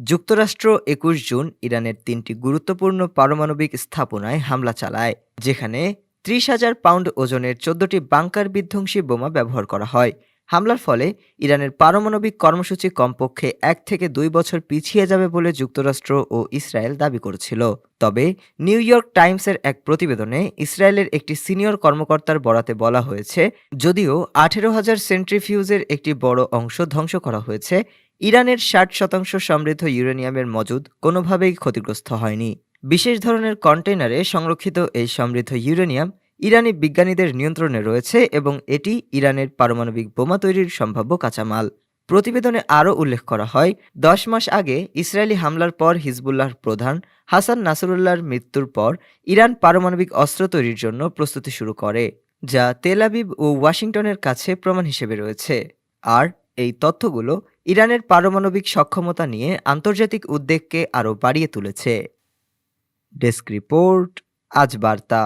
যুক্তরাষ্ট্র একুশ জুন ইরানের তিনটি গুরুত্বপূর্ণ পারমাণবিক স্থাপনায় হামলা চালায়, যেখানে ত্রিশ হাজার পাউন্ড ওজনের চোদ্দটি বাংকার বিধ্বংসী বোমা ব্যবহার করা হয়। হামলার ফলে ইরানের পারমাণবিক কর্মসূচি কমপক্ষে এক থেকে দুই বছর পিছিয়ে যাবে বলে যুক্তরাষ্ট্র ও ইসরায়েল দাবি করেছিল। তবে নিউ ইয়র্ক টাইমসের এক প্রতিবেদনে ইসরায়েলের একটি সিনিয়র কর্মকর্তার বরাতে বলা হয়েছে, যদিও আঠেরো হাজার সেন্ট্রিফিউজের একটি বড় অংশ ধ্বংস করা হয়েছে ইরানের ষাট শতাংশ সমৃদ্ধ ইউরেনিয়ামের মজুদ কোনোভাবেই ক্ষতিগ্রস্ত হয়নি। বিশেষ ধরনের কন্টেইনারে সংরক্ষিত এই সমৃদ্ধ ইউরেনিয়াম ইরানি বিজ্ঞানীদের নিয়ন্ত্রণে রয়েছে এবং এটি ইরানের পারমাণবিক বোমা তৈরির সম্ভাব্য কাঁচামাল। প্রতিবেদনে আরও উল্লেখ করা হয়, দশ মাস আগে ইসরায়েলি হামলার পর হিজবুল্লাহর প্রধান হাসান নাসরুল্লাহর মৃত্যুর পর ইরান পারমাণবিক অস্ত্র তৈরির জন্য প্রস্তুতি শুরু করে, যা তেল আবিব ও ওয়াশিংটনের কাছে প্রমাণ হিসেবে রয়েছে। আর এই তথ্যগুলো ইরানের পারমাণবিক সক্ষমতা নিয়ে আন্তর্জাতিক উদ্বেগকে আরও বাড়িয়ে তুলেছে। ডেস্ক রিপোর্ট, আজ বার্তা।